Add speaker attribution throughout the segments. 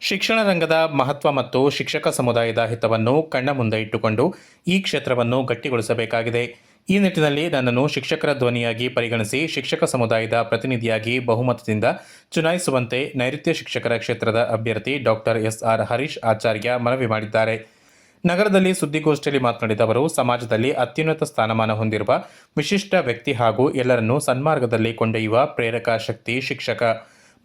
Speaker 1: ಶಿಕ್ಷಣ ರಂಗದ ಮಹತ್ವ ಮತ್ತು ಶಿಕ್ಷಕ ಸಮುದಾಯದ ಹಿತವನ್ನು ಕಣ್ಣ ಮುಂದೆ ಇಟ್ಟುಕೊಂಡು ಈ ಕ್ಷೇತ್ರವನ್ನು ಗಟ್ಟಿಗೊಳಿಸಬೇಕಾಗಿದೆ. ಈ ನಿಟ್ಟಿನಲ್ಲಿ ನನ್ನನ್ನು ಶಿಕ್ಷಕರ ಧ್ವನಿಯಾಗಿ ಪರಿಗಣಿಸಿ ಶಿಕ್ಷಕ ಸಮುದಾಯದ ಪ್ರತಿನಿಧಿಯಾಗಿ ಬಹುಮತದಿಂದ ಚುನಾಯಿಸುವಂತೆ ನೈಋತ್ಯ ಶಿಕ್ಷಕರ ಕ್ಷೇತ್ರದ ಅಭ್ಯರ್ಥಿ doctor S. R. Harish Acharya ಮನವಿ ಮಾಡಿದ್ದಾರೆ. ನಗರದಲ್ಲಿ ಸುದ್ದಿಗೋಷ್ಠಿಯಲ್ಲಿ ಮಾತನಾಡಿದ ಅವರು, ಸಮಾಜದಲ್ಲಿ ಅತ್ಯುನ್ನತ ಸ್ಥಾನಮಾನ ಹೊಂದಿರುವ ವಿಶಿಷ್ಟ ವ್ಯಕ್ತಿ ಹಾಗೂ ಎಲ್ಲರನ್ನೂ ಸನ್ಮಾರ್ಗದಲ್ಲಿ ಕೊಂಡೊಯ್ಯುವ ಪ್ರೇರಕ ಶಕ್ತಿ ಶಿಕ್ಷಕ.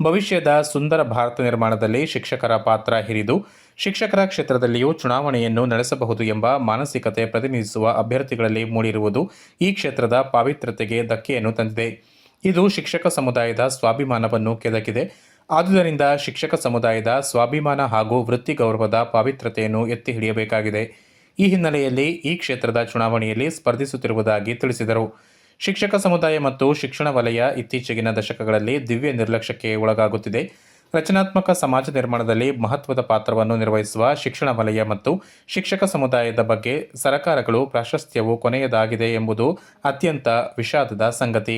Speaker 1: ಭವಿಷ್ಯದ ಸುಂದರ ಭಾರತ ನಿರ್ಮಾಣದಲ್ಲಿ ಶಿಕ್ಷಕರ ಪಾತ್ರ ಹಿರಿದು ಶಿಕ್ಷಕರ ಕ್ಷೇತ್ರದಲ್ಲಿಯೂ ಚುನಾವಣೆಯನ್ನು ನಡೆಸಬಹುದು ಎಂಬ ಮಾನಸಿಕತೆ ಪ್ರತಿನಿಧಿಸುವ ಅಭ್ಯರ್ಥಿಗಳಲ್ಲಿ ಮೂಡಿರುವುದು ಈ ಕ್ಷೇತ್ರದ ಪಾವಿತ್ರ್ಯತೆಗೆ ಧಕ್ಕೆಯನ್ನು ತಂದಿದೆ. ಇದು ಶಿಕ್ಷಕ ಸಮುದಾಯದ ಸ್ವಾಭಿಮಾನವನ್ನು ಕೆದಕಿದೆ. ಆದುದರಿಂದ ಶಿಕ್ಷಕ ಸಮುದಾಯದ ಸ್ವಾಭಿಮಾನ ಹಾಗೂ ವೃತ್ತಿ ಗೌರವದ ಪಾವಿತ್ರ್ಯತೆಯನ್ನು ಎತ್ತಿ ಹಿಡಿಯಬೇಕಾಗಿದೆ. ಈ ಹಿನ್ನೆಲೆಯಲ್ಲಿ ಈ ಕ್ಷೇತ್ರದ ಚುನಾವಣೆಯಲ್ಲಿ ಸ್ಪರ್ಧಿಸುತ್ತಿರುವುದಾಗಿ ತಿಳಿಸಿದರು. ಶಿಕ್ಷಕ ಸಮುದಾಯ ಮತ್ತು ಶಿಕ್ಷಣ ವಲಯ ಇತ್ತೀಚೆಗಿನ ದಶಕಗಳಲ್ಲಿ ದಿವ್ಯ ನಿರ್ಲಕ್ಷ್ಯಕ್ಕೆ ಒಳಗಾಗುತ್ತಿದೆ. ರಚನಾತ್ಮಕ ಸಮಾಜ ನಿರ್ಮಾಣದಲ್ಲಿ ಮಹತ್ವದ ಪಾತ್ರವನ್ನು ನಿರ್ವಹಿಸುವ ಶಿಕ್ಷಣ ವಲಯ ಮತ್ತು ಶಿಕ್ಷಕ ಸಮುದಾಯದ ಬಗ್ಗೆ ಸರಕಾರಗಳು ಪ್ರಾಶಸ್ತ್ಯವು ಕೊನೆಯದಾಗಿದೆ ಎಂಬುದು ಅತ್ಯಂತ ವಿಷಾದದ ಸಂಗತಿ.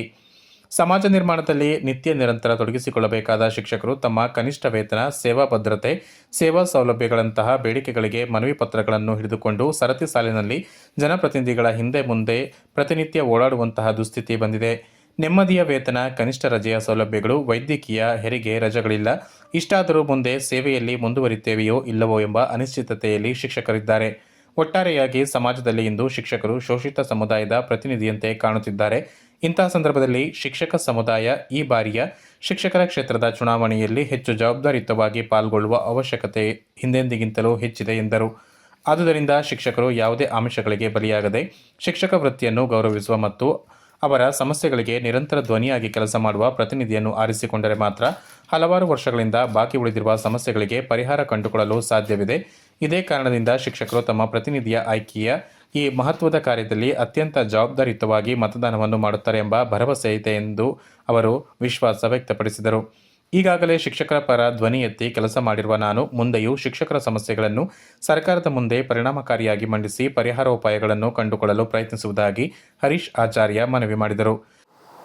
Speaker 1: ಸಮಾಜ ನಿರ್ಮಾಣದಲ್ಲಿ ನಿತ್ಯ ನಿರಂತರ ತೊಡಗಿಸಿಕೊಳ್ಳಬೇಕಾದ ಶಿಕ್ಷಕರು ತಮ್ಮ ಕನಿಷ್ಠ ವೇತನ, ಸೇವಾ ಭದ್ರತೆ, ಸೇವಾ ಸೌಲಭ್ಯಗಳಂತಹ ಬೇಡಿಕೆಗಳಿಗೆ ಮನವಿ ಪತ್ರಗಳನ್ನು ಹಿಡಿದುಕೊಂಡು ಸರತಿ ಸಾಲಿನಲ್ಲಿ ಜನಪ್ರತಿನಿಧಿಗಳ ಹಿಂದೆ ಮುಂದೆ ಪ್ರತಿನಿತ್ಯ ಓಡಾಡುವಂತಹ ದುಸ್ಥಿತಿ ಬಂದಿದೆ. ನೆಮ್ಮದಿಯ ವೇತನ, ಕನಿಷ್ಠ ರಜೆಯ ಸೌಲಭ್ಯಗಳು, ವೈದ್ಯಕೀಯ ಹೆರಿಗೆ ರಜೆಗಳಿಲ್ಲ. ಇಷ್ಟಾದರೂ ಮುಂದೆ ಸೇವೆಯಲ್ಲಿ ಮುಂದುವರಿತೇವೆಯೋ ಇಲ್ಲವೋ ಎಂಬ ಅನಿಶ್ಚಿತತೆಯಲ್ಲಿ ಶಿಕ್ಷಕರಿದ್ದಾರೆ. ಒಟ್ಟಾರೆಯಾಗಿ ಸಮಾಜದಲ್ಲಿ ಇಂದು ಶಿಕ್ಷಕರು ಶೋಷಿತ ಸಮುದಾಯದ ಪ್ರತಿನಿಧಿಯಂತೆ ಕಾಣುತ್ತಿದ್ದಾರೆ. ಇಂತಹ ಸಂದರ್ಭದಲ್ಲಿ ಶಿಕ್ಷಕ ಸಮುದಾಯ ಈ ಬಾರಿಯ ಶಿಕ್ಷಕರ ಕ್ಷೇತ್ರದ ಚುನಾವಣೆಯಲ್ಲಿ ಹೆಚ್ಚು ಜವಾಬ್ದಾರಿಯುತವಾಗಿ ಪಾಲ್ಗೊಳ್ಳುವ ಅವಶ್ಯಕತೆ ಹಿಂದೆಂದಿಗಿಂತಲೂ ಹೆಚ್ಚಿದೆ ಎಂದರು. ಆದುದರಿಂದ ಶಿಕ್ಷಕರು ಯಾವುದೇ ಆಮಿಷಗಳಿಗೆ ಬಲಿಯಾಗದೆ ಶಿಕ್ಷಕ ವೃತ್ತಿಯನ್ನು ಗೌರವಿಸುವ ಮತ್ತು ಅವರ ಸಮಸ್ಯೆಗಳಿಗೆ ನಿರಂತರ ಧ್ವನಿಯಾಗಿ ಕೆಲಸ ಮಾಡುವ ಪ್ರತಿನಿಧಿಯನ್ನು ಆರಿಸಿಕೊಂಡರೆ ಮಾತ್ರ ಹಲವಾರು ವರ್ಷಗಳಿಂದ ಬಾಕಿ ಉಳಿದಿರುವ ಸಮಸ್ಯೆಗಳಿಗೆ ಪರಿಹಾರ ಕಂಡುಕೊಳ್ಳಲು ಸಾಧ್ಯವಿದೆ. ಇದೇ ಕಾರಣದಿಂದ ಶಿಕ್ಷಕರು ತಮ್ಮ ಪ್ರತಿನಿಧಿಯ ಆಯ್ಕೆಯ ಈ ಮಹತ್ವದ ಕಾರ್ಯದಲ್ಲಿ ಅತ್ಯಂತ ಜವಾಬ್ದಾರಿಯುತವಾಗಿ ಮತದಾನವನ್ನು ಮಾಡುತ್ತಾರೆ ಎಂಬ ಭರವಸೆ ಇದೆ ಎಂದು ಅವರು ವಿಶ್ವಾಸ ವ್ಯಕ್ತಪಡಿಸಿದರು. ಈಗಾಗಲೇ ಶಿಕ್ಷಕರ ಪರ ಧ್ವನಿ ಎತ್ತಿ ಕೆಲಸ ಮಾಡಿರುವ ನಾನು ಮುಂದೆಯೂ ಶಿಕ್ಷಕರ ಸಮಸ್ಯೆಗಳನ್ನು ಸರ್ಕಾರದ ಮುಂದೆ ಪರಿಣಾಮಕಾರಿಯಾಗಿ ಮಂಡಿಸಿ ಪರಿಹಾರೋಪಾಯಗಳನ್ನು ಕಂಡುಕೊಳ್ಳಲು ಪ್ರಯತ್ನಿಸುವುದಾಗಿ ಹರೀಶ್ ಆಚಾರ್ಯ ಮನವಿ ಮಾಡಿದರು.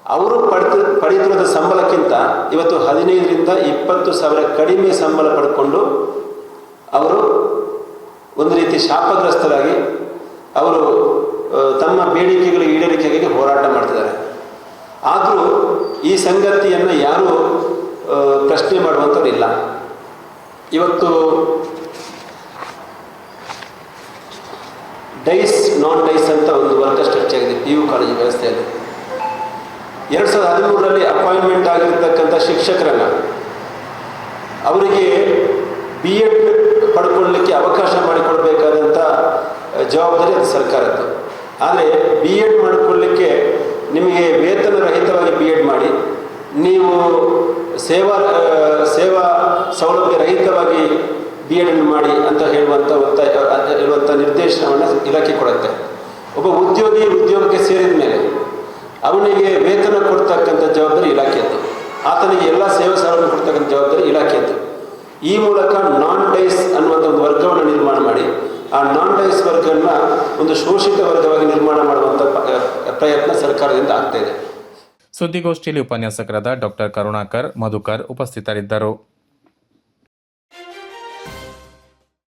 Speaker 2: ಅವರು ಪಡೆದು ಪಡೆಯುತ್ತಿರುವ ಸಂಬಳಕ್ಕಿಂತ ಇವತ್ತು ಹದಿನೈದರಿಂದ ಇಪ್ಪತ್ತು ಸಾವಿರ ಕಡಿಮೆ ಸಂಬಳ ಪಡ್ಕೊಂಡು ಅವರು ಒಂದು ರೀತಿ ಶಾಪಗ್ರಸ್ತರಾಗಿ ಅವರು ತಮ್ಮ ಬೇಡಿಕೆಗಳ ಈಡೇರಿಕೆಗೆ ಹೋರಾಟ ಮಾಡ್ತಿದ್ದಾರೆ. ಆದರೂ ಈ ಸಂಗತಿಯನ್ನು ಯಾರೂ ಪ್ರಶ್ನೆ ಪ್ರಶ್ನೆ ಇಲ್ಲ. ಇವತ್ತು ಡೈಸ್, ನಾನ್ ಡೈಸ್ ಅಂತ ಒಂದು ವರ್ಗ ಸ್ಟ್ರಕ್ಚರ್ ಆಗಿದೆ, ಪಿ ಯು ಕಾಲೇಜು ವ್ಯವಸ್ಥೆಯಲ್ಲಿ. ಎರಡು ಸಾವಿರದ ಹದಿಮೂರರಲ್ಲಿ ಅಪಾಯಿಂಟ್ಮೆಂಟ್ ಆಗಿರ್ತಕ್ಕಂಥ ಶಿಕ್ಷಕರನ್ನ, ಅವರಿಗೆ ಬಿ ಎಡ್ ಪಡ್ಕೊಳ್ಳಲಿಕ್ಕೆ ಅವಕಾಶ ಮಾಡಿಕೊಡ್ಬೇಕಾದಂಥ ಜವಾಬ್ದಾರಿ ಅದು ಸರ್ಕಾರದ್ದು. ಆದರೆ ಬಿ ಎಡ್ ಮಾಡಿಕೊಳ್ಳಲಿಕ್ಕೆ ನಿಮಗೆ ವೇತನ ರಹಿತವಾಗಿ ಬಿ ಎಡ್ ಮಾಡಿ, ನೀವು ಸೇವಾ ಸೇವಾ ಸೌಲಭ್ಯ ರಹಿತವಾಗಿ ಬಿ ಎಡನ್ನು ಮಾಡಿ ಅಂತ ಹೇಳುವಂಥ ಒತ್ತಾಯ ಹೇಳುವಂಥ ನಿರ್ದೇಶನವನ್ನು ಇಲಾಖೆ ಕೊಡುತ್ತೆ. ಒಬ್ಬ ಉದ್ಯೋಗಿ ಉದ್ಯೋಗಕ್ಕೆ ಸೇರಿದ ಮೇಲೆ ಅವನಿಗೆ ವೇತನ ಕೊಡ್ತಕ್ಕಂಥ ಜವಾಬ್ದಾರಿ ಇಲಾಖೆಯದ್ದು. ಆತನಿಗೆ ಎಲ್ಲ ಸೇವಾ ಸೌಲಭ್ಯ ಕೊಡ್ತಕ್ಕಂಥ ಜವಾಬ್ದಾರಿ ಇಲಾಖೆಯದ್ದು. ಈ ಮೂಲಕ ನಾನ್ ಡೈಸ್ ಅನ್ನುವಂಥ ಒಂದು ವರ್ಗವನ್ನು ನಿರ್ಮಾಣ ಮಾಡಿ, ಆ ನಾನ್ ಡೈಸ್ ವರ್ಗವನ್ನು ಒಂದು ಶೋಷಿತ ವರ್ಗವಾಗಿ ನಿರ್ಮಾಣ ಮಾಡುವಂಥ ಪ್ರಯತ್ನ ಸರ್ಕಾರದಿಂದ ಆಗ್ತಾ ಇದೆ.
Speaker 1: ಸುದ್ದಿಗೋಷ್ಠಿಯಲ್ಲಿ ಉಪನ್ಯಾಸಕರಾದ ಡಾಕ್ಟರ್ ಕರುಣಾಕರ್, ಮಧುಕರ್ ಉಪಸ್ಥಿತರಿದ್ದರು.